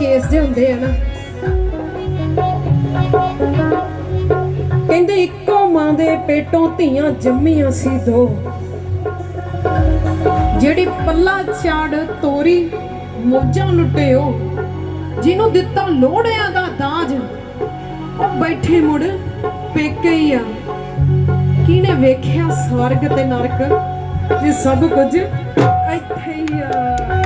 Case ਦੇ ਹੁੰਦੇ ਆ ਨਾ। ਕਹਿੰਦੇ ਇੱਕੋ ਮਾਂ ਦੇ ਪੇਟੋਂ ਧੀਆਂ ਜੰਮੀਆਂ ਸੀ ਦੋ। ਜਿਹੜੀ ਪੱਲਾ ਚਾੜ ਤੋਰੀ, ਮੋਜਾਂ ਲੁੱਟਿਓ, ਜਿਹਨੂੰ ਦਿੱਤਾ ਲੋੜਿਆਂ ਦਾ ਦਾਜ, ਉਹ ਬੈਠੇ ਮੁੜ ਪੇਕੇ ਹੀ ਆ। ਕਿਨੇ ਵੇਖਿਆ ਸਵਰਗ ਤੇ ਨਰਕ? ਇਹ ਸਭ ਕੁਝ ਇੱਥੇ ਹੀ ਆ।